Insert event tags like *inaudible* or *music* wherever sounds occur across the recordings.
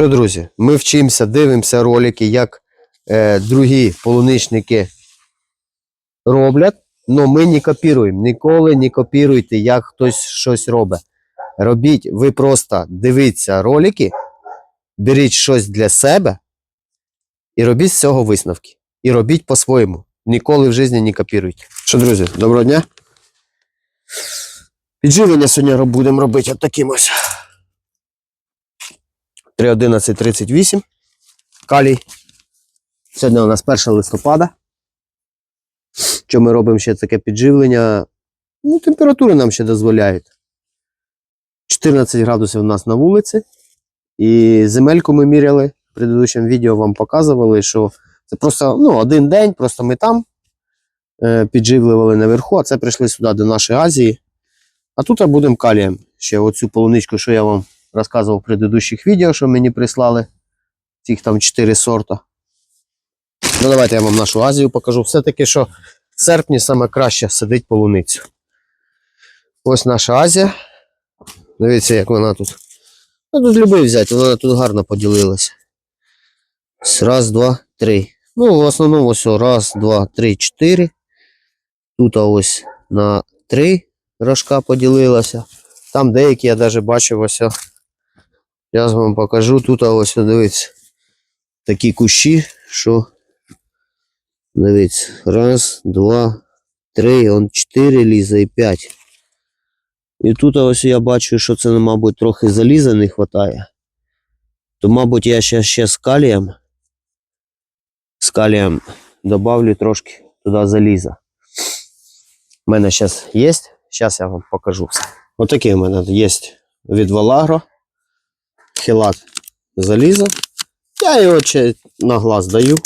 Що, друзі, ми вчимося, дивимося ролики, як е, другі полуничники роблять, але ми не копіруємо. Ніколи не копіруйте, як хтось щось робить. Робіть, ви просто дивіться ролики, беріть щось для себе і робіть з цього висновки. І робіть по-своєму. Ніколи в житті не копіруйте. Що, друзі, доброго дня. Підживлення сьогодні будемо робити от таким ось. 3.11.38. Калій. Сьогодні у нас 1 листопада. Що ми робимо ще таке підживлення? Ну, температури нам ще дозволяють. 14 градусів у нас на вулиці. І земельку ми міряли. В предыдущому відео вам показували, що це просто ну, один день, просто ми там е, підживлювали наверху, а це прийшли сюди до нашої Азії. А тут будемо калієм. Ще оцю полуничку, що я вам розказував в предыдущих відео, що мені прислали. Цих там 4 сорта. Ну, давайте я вам нашу Азію покажу. Все-таки, що в серпні саме краще сидить полуницю. Ось наша Азія. Дивіться, як вона тут. Ну, тут любий взяти, вона тут гарно поділилася. Раз, два, три. Ну, в основному ось раз, два, три, чотири. Тут ось на три рожка поділилася. Там деякі я навіть бачив ось. Зараз вам покажу. Тут ось дивіться. Такі кущі, що. Дивіться. Раз, два, три, он чотири лізе і п'ять. І тут ось я бачу, що це, мабуть, трохи заліза не вистачає. То, мабуть, я ще, ще з калієм. З калієм добавлю трошки туди заліза. У мене зараз є. Зараз я вам покажу все. Отакий у мене є від Валагро. Хілат заліза. Я його на глаз даю.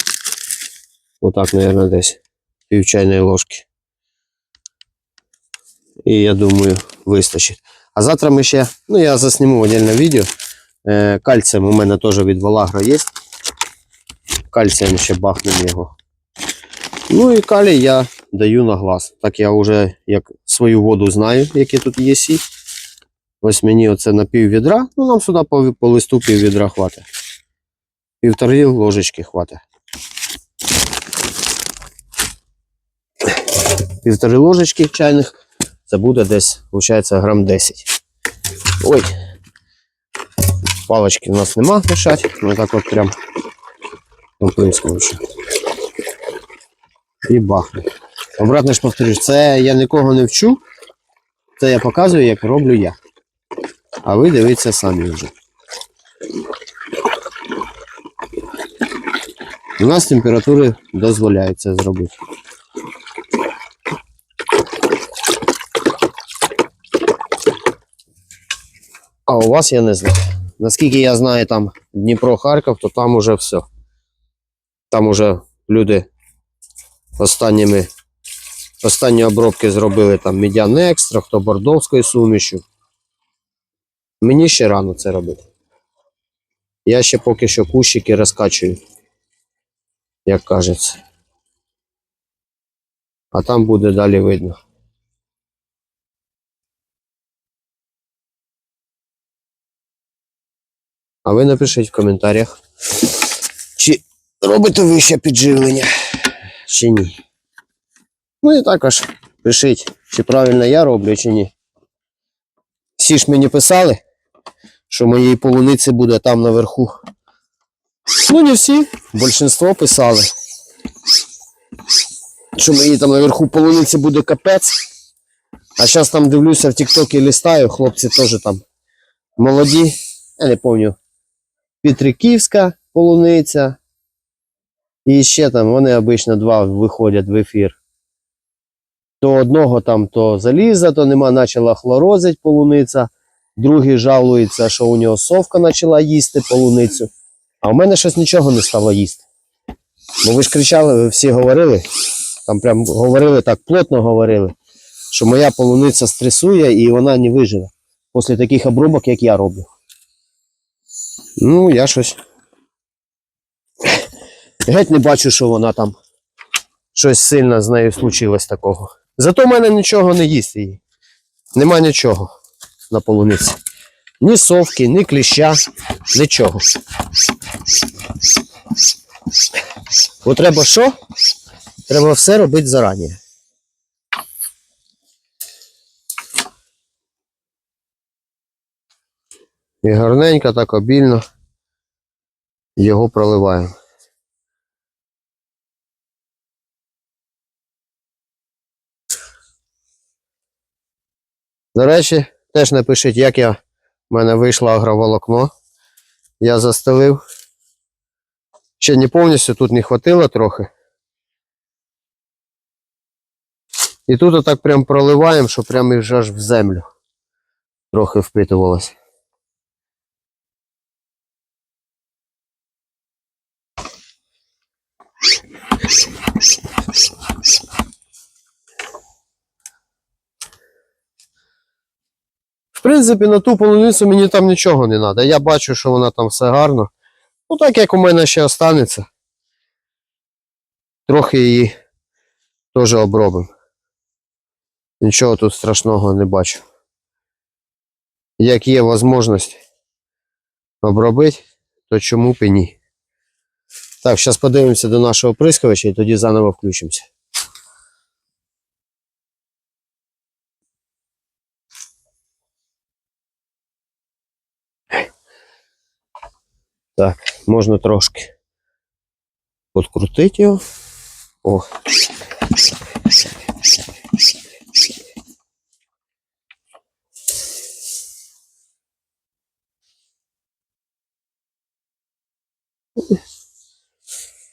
Отак, мабуть, десь пів чайної ложки. І я думаю, вистачить. А завтра ми ще, ну я засніму отдельне відео. Е, кальцієм у мене теж від Валагро є. Кальцієм ще бахнемо його. Ну і калій я даю на глаз. Так я вже як свою воду знаю, які тут є сі. Ось мені оце на пів відра. Ну нам сюди по, по листу пів відра хватить. Півтори ложечки хватить. Півтори ложечки чайних. Це буде десь, виходить, грам 10. Ой. Палочки у нас нема мішати. Ми так от прям компинську ще. І бахне. Обратно ж повторюсь, це я нікого не вчу. Це я показую, як роблю я. А ви дивіться самі вже. У нас температури дозволяють це зробити. А у вас я не знаю. Наскільки я знаю там Дніпро, Харків, то там уже все. Там уже люди останніми останні обробки зробили там медіан екстра, хто бордовською сумішю. Мені ще рано це робити. Я ще поки що кущики розкачую, як кажеться. А там буде далі видно. А ви напишіть в коментарях, чи робите ви ще підживлення, чи ні. Ну і також пишіть, чи правильно я роблю, чи ні. Всі ж мені писали, що моєї полуниці буде там наверху. Ну, не всі, більшинство писали. Що моїй там наверху полуниці буде капець. А зараз там дивлюся в Тіктокі листаю, хлопці теж там молоді. Я не пам'ятаю. Петриківська полуниця. І ще там вони обично два виходять в ефір. То одного там то заліза, то нема, почала хлорозить полуниця. Другий жалується, що у нього совка почала їсти полуницю. А у мене щось нічого не стало їсти. Бо ви ж кричали, ви всі говорили, там прям говорили так, плотно говорили, що моя полуниця стресує і вона не виживе після таких обробок, як я роблю. Ну, я щось. Геть не бачу, що вона там щось сильно з нею случилось такого. Зато в мене нічого не їсть її. Нема нічого на полуниці. Ні совки, ні кліща, нічого. Бо треба що? Треба все робити зарані. І гарненько, так обільно його проливаємо. До речі, теж напишіть, як я, в мене вийшло агроволокно. Я застелив. Ще не повністю тут не хватило трохи. І тут отак прям проливаємо, щоб прямо аж аж в землю трохи впитувалося. Принципі, на ту полуницю мені там нічого не треба. Я бачу, що вона там все гарно. Ну, так як у мене ще останеться. Трохи її теж обробимо. Нічого тут страшного не бачу. Як є можливість обробити, то чому б і ні. Так, зараз подивимося до нашого прискавича і тоді заново включимося. Так, можна трошки подкрутити його. О.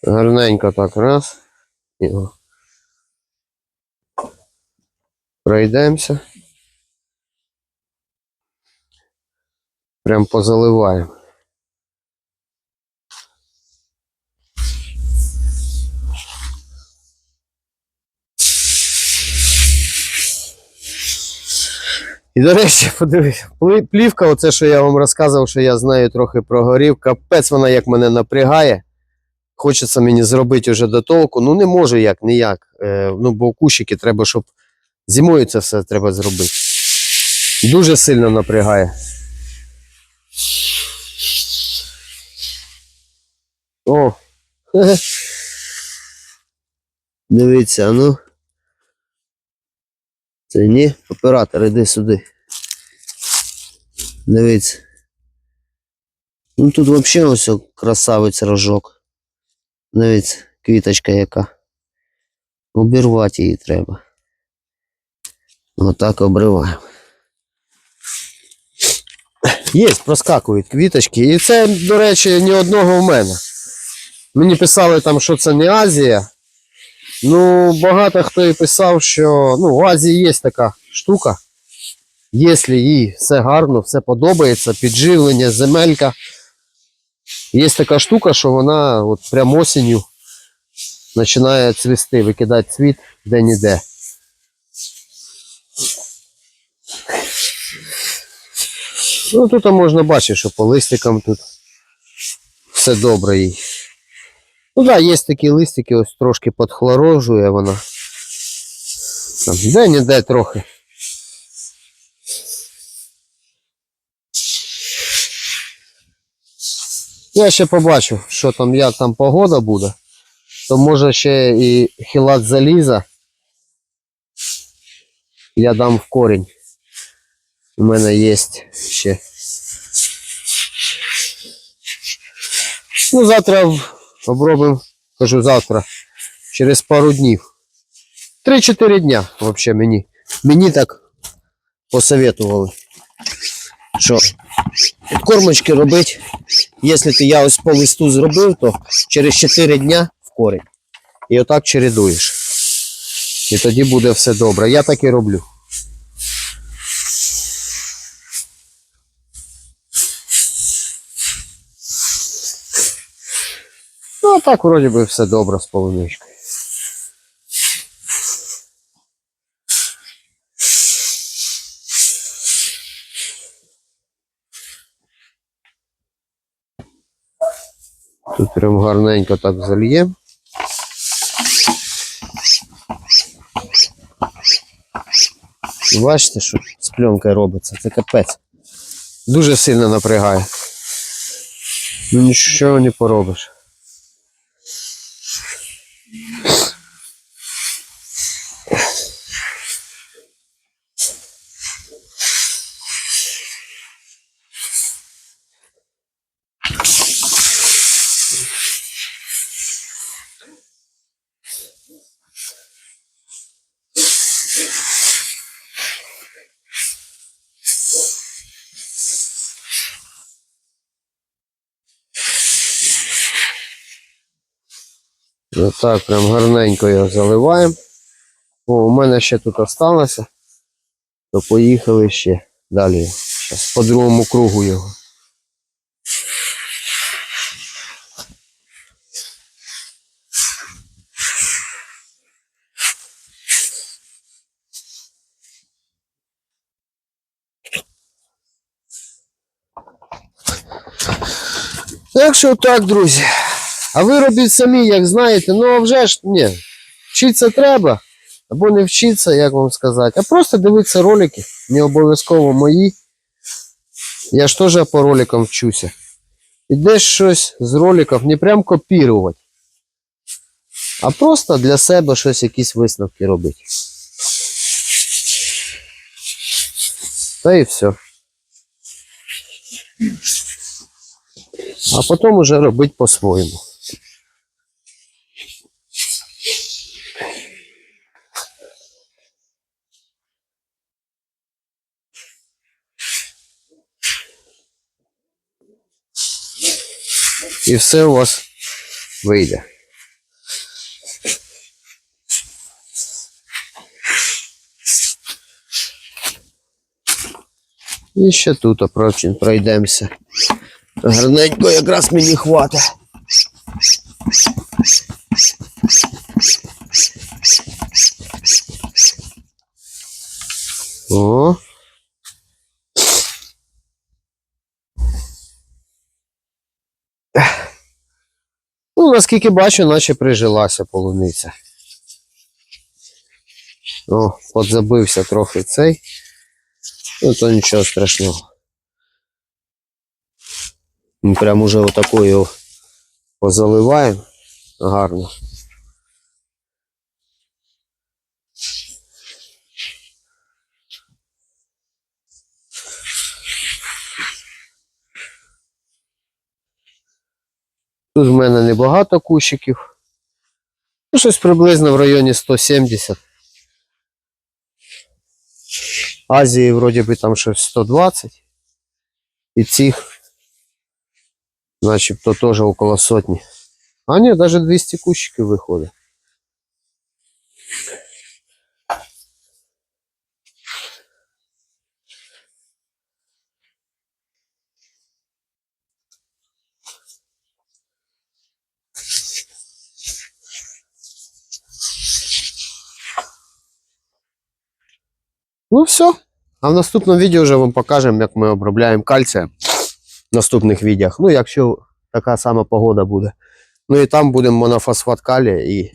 Гарненько так раз. Його. Пройдемося. Прям позаливаємо. І, до речі, подивись, плі- плівка, оце, що я вам розказував, що я знаю трохи прогорів. Капець вона як мене напрягає. Хочеться мені зробити вже до толку. Ну не можу як, ніяк. Е, ну, бо кущики треба, щоб зимою це все треба зробити. Дуже сильно напрягає. О! *laughs* Дивіться, ну. Це ні, оператор, іди сюди. Дивіться. Ну тут взагалі ось красавець рожок. Дивіться, квіточка яка. Обірвати її треба. Отак обриваємо. Є, проскакують квіточки. І це, до речі, ні одного в мене. Мені писали там, що це не Азія. Ну, багато хто і писав, що ну, в Азії є така штука. Якщо їй все гарно, все подобається, підживлення, земелька. Є така штука, що вона от прям осінню починає цвісти, викидати цвіт де-ніде. Ну, тут можна бачити, що по листикам тут все добре їй. Ну так, да, є такі листики, ось трошки підхлорожує вона. Там де-ніде трохи. Я ще побачу, що там, як там погода буде. То може ще і хілат заліза. Я дам в корінь. У мене є ще. Ну, завтра обробимо, кажу завтра, через пару днів. 3-4 дня взагалі мені. Мені так посоветували. Що кормочки робити. Якщо ти я ось по листу зробив, то через 4 дня в корінь. І отак чередуєш. І тоді буде все добре. Я так і роблю. Ну, а так вроді би все добре з полуничкою. Прям гарненько так зальємо. Бачите, що з пленкою робиться, це капець. Дуже сильно напрягає. Ну нічого не поробиш. Отак, прям гарненько його заливаємо. О, у мене ще тут осталося. То поїхали ще далі. Зараз по другому кругу його. Так що так, друзі. А ви робіть самі, як знаєте, ну а вже ж ні. Вчитися треба, або не вчитися, як вам сказати, а просто дивитися ролики, не обов'язково мої. Я ж теж по роликам вчуся. І щось з роликів не прям копірувати, а просто для себе щось, якісь висновки робити. Та і все. А потім уже робити по-своєму. І все у вас вийде. І ще тут опрочин пройдемося. Гарненько якраз мені хватить. О. Ну, наскільки бачу, наче прижилася полуниця. О, подзабився трохи цей. Ну, то нічого страшного. Прям уже отакою позаливаємо гарно. Тут в мене небагато кущиків. Ну, щось приблизно в районі 170. Азії вроді би там щось 120. І цих начебто теж около сотні. А ні, навіть 200 кущиків виходить. Ну все. А в наступному відео вже вам покажемо, як ми обробляємо кальція в наступних відео. Ну, якщо така сама погода буде. Ну і там будемо монофосфат калія і.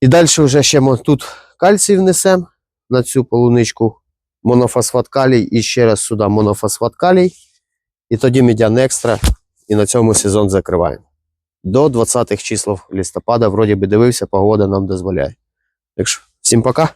І далі вже ще мо- тут кальцій внесемо на цю полуничку. Монофосфат калій і ще раз сюди монофосфат калій. І тоді медян екстра. І на цьому сезон закриваємо. До 20-х чисел листопада, вроді би дивився, погода нам дозволяє. Так що, всім пока.